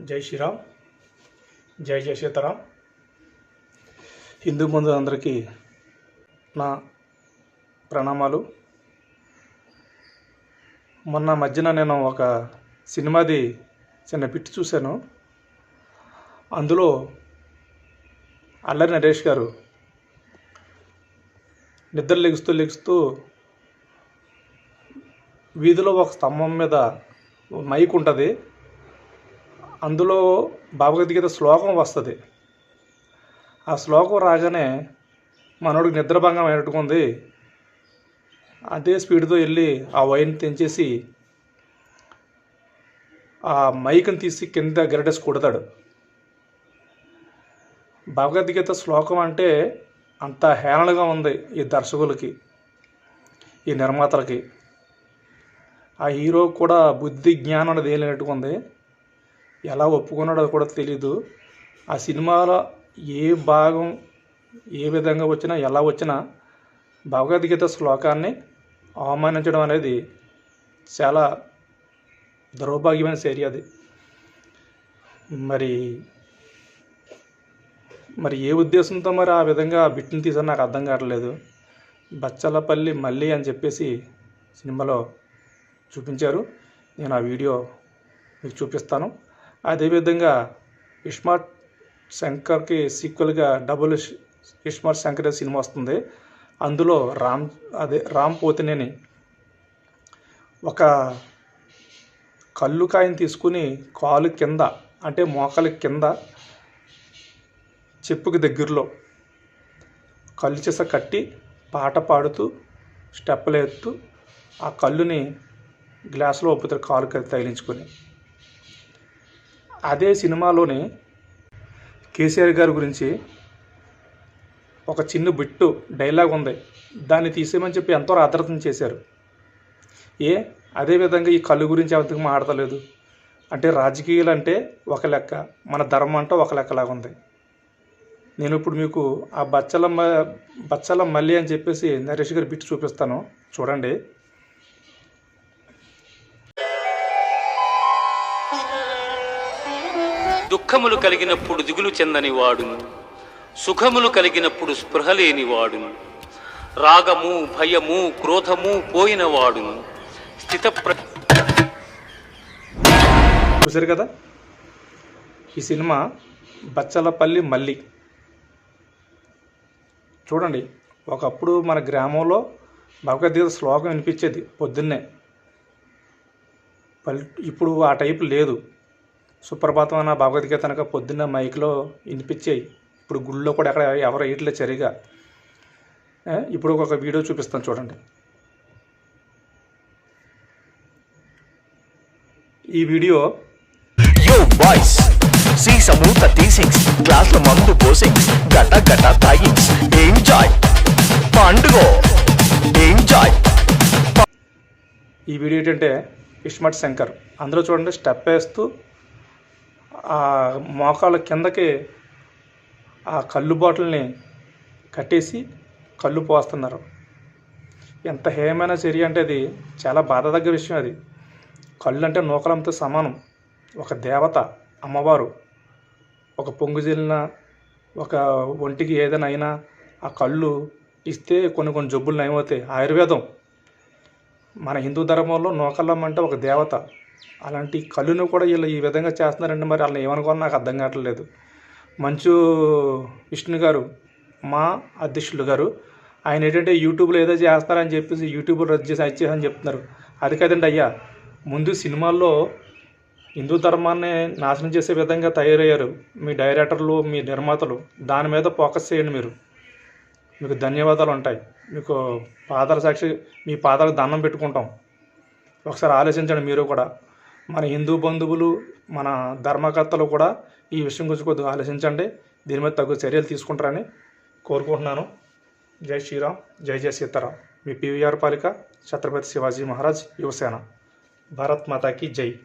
జై శ్రీరామ్. జై జయ సీతారాం. హిందూ బంధువులందరికీ నా ప్రణామాలు. మొన్న మధ్యన నేను ఒక సినిమాది చిన్న పిట్టి చూశాను. అందులో అల్లరి నరేష్ గారు నిద్ర లెగుస్తూ లెగుస్తూ వీధిలో ఒక స్తంభం మీద మైక్ ఉంటుంది. అందులో భగవద్గీత శ్లోకం వస్తుంది. ఆ శ్లోకం రాగానే మనోడికి నిద్రభంగం అయినట్టుకుంది. అదే స్పీడ్తో వెళ్ళి ఆ వైర్ని తెంచేసి ఆ మైక్ని తీసి కింద గరిటేసి కొడతాడు భగవద్గీత శ్లోకం అంటే అంత హేళనగా ఉంది ఈ దర్శకులకి ఈ నిర్మాతలకి. ఆ హీరో కూడా బుద్ధి జ్ఞానం అనేది ఏం ఉంది ఎలా ఒప్పుకున్నాడో కూడా తెలీదు. ఆ సినిమాలో ఏ భాగం ఏ విధంగా వచ్చినా ఎలా వచ్చినా భగవద్గీత శ్లోకాన్ని అవమానించడం అనేది చాలా దౌర్భాగ్యమైన చర్య అది. మరి మరి ఏ ఉద్దేశంతో మరి ఆ విధంగా ఆ బిట్ని తీసారో నాకు అర్థం కావట్లేదు. బచ్చలపల్లి మళ్ళీ అని చెప్పేసి సినిమాలో చూపించారు. నేను ఆ వీడియో మీకు చూపిస్తాను. అదేవిధంగా ఇస్మార్ట్ శంకర్కి సీక్వెల్గా డబుల్ ఇస్- ఇస్మార్ట్ శంకర్ సినిమా వస్తుంది. అందులో రామ్ అదే రామ్ పోతినేని ఒక కళ్ళు కాయని తీసుకుని కాలు కింద అంటే మోకాలి కింద చెప్పుకి దగ్గరలో కళ్ళు చేస కట్టి పాట పాడుతూ స్టెప్పులు ఎత్తు ఆ కళ్ళుని గ్లాసులో ఒప్పుతారు కాలు తగిలించుకొని. అదే సినిమాలోని కేసీఆర్ గారి గురించి ఒక చిన్న బిట్టు డైలాగ్ ఉంది. దాన్ని తీసేయమని చెప్పి ఎంతో ఆదరణ చేశారు. ఏ? అదేవిధంగా ఈ కళ్ళు గురించి ఎవరికి మాట్లాడలేదు. అంటే రాజకీయాలు అంటే ఒక లెక్క మన ధర్మం అంటే ఒక లెక్కలాగా ఉంది. నేను ఇప్పుడు మీకు ఆ బచ్చల మ- బచ్చల మల్లి అని చెప్పేసి నరేష్ గారి బిట్ చూపిస్తాను. చూడండి. దుఃఖములు కలిగినప్పుడు దిగులు చెందని వాడును సుఖములు కలిగినప్పుడు స్పృహ లేని వాడును రాగము భయము క్రోధము పోయిన వాడును స్థితప్ర కదా? ఈ సినిమా బచ్చలపల్లి మల్లి. చూడండి ఒకప్పుడు మన గ్రామంలో భగవద్గీత శ్లోకం వినిపించేది పొద్దున్నే. పల్ ఇప్పుడు ఆ టైపు లేదు. సుప్రభాతం అన్న భగవద్గీత అనక పొద్దున్న మైక్లో వినిపించేయి ఇప్పుడు గుళ్ళో కూడా ఎక్కడ ఎవరు వేయట్లేదు సరిగా ఏ, ఇప్పుడు ఒక వీడియో చూపిస్తాను చూడండి. ఈ వీడియో యో బాయ్స్ సీసము థర్టీ సిక్స్ గ్లాసుల మందు పోసింగ్స్ గట గట తాగింగ్స్. ఎంజాయ్ పండుగ. ఎంజాయ్ ఈ వీడియో ఏంటంటే ఇస్మట్ శంకర్. అందులో చూడండి స్టెప్ వేస్తూ మోకాళ్ళ కిందకి ఆ కళ్ళు బాటిల్ని కట్టేసి కళ్ళు పోస్తున్నారు. ఎంత హేయమైన చర్య అంటే అది చాలా బాధ తగ్గ విషయం అది. కళ్ళు అంటే నూకలంతో సమానం. ఒక దేవత అమ్మవారు ఒక పొంగు జల్లిన ఒక ఒంటికి ఏదైనా అయినా ఆ కళ్ళు ఇస్తే కొన్ని కొన్ని జబ్బులు నయమవుతాయి. ఆయుర్వేదం మన హిందూ ధర్మంలో నూకల్లం అంటే ఒక దేవత. అలాంటి కళ్ళును కూడా వీళ్ళు ఈ విధంగా చేస్తున్నారంటే మరి వాళ్ళని ఏమనుకోని నాకు అర్థం కావట్లేదు. మంచు విష్ణు గారు మా అధ్యక్షులు గారు ఆయన ఏంటంటే యూట్యూబ్లో ఏదో చేస్తారని చెప్పేసి యూట్యూబ్లో రద్దు చేసి అది చెప్తున్నారు. అది కదండి అయ్యా ముందు సినిమాల్లో హిందూ ధర్మాన్ని నాశనం చేసే విధంగా తయారయ్యారు మీ డైరెక్టర్లు మీ నిర్మాతలు. దాని మీద ఫోకస్ చేయండి మీరు. మీకు ధన్యవాదాలు ఉంటాయి. మీకు పాదాల సాక్షి మీ పాదాలకు దండం పెట్టుకుంటాం. ఒకసారి ఆలోచించండి మీరు కూడా. మన హిందూ బంధువులు మన ధర్మకర్తలు కూడా ఈ విషయం గురించి కొద్దిగా ఆలోచించండి. దీని మీద తగు చర్యలు తీసుకుంటారని కోరుకుంటున్నాను. జై శ్రీరామ్ జై జై సీతారాం. మీ పివిఆర్ పాలిక ఛత్రపతి శివాజీ మహారాజ్ యువసేన. భారత్ మాతాకి జై.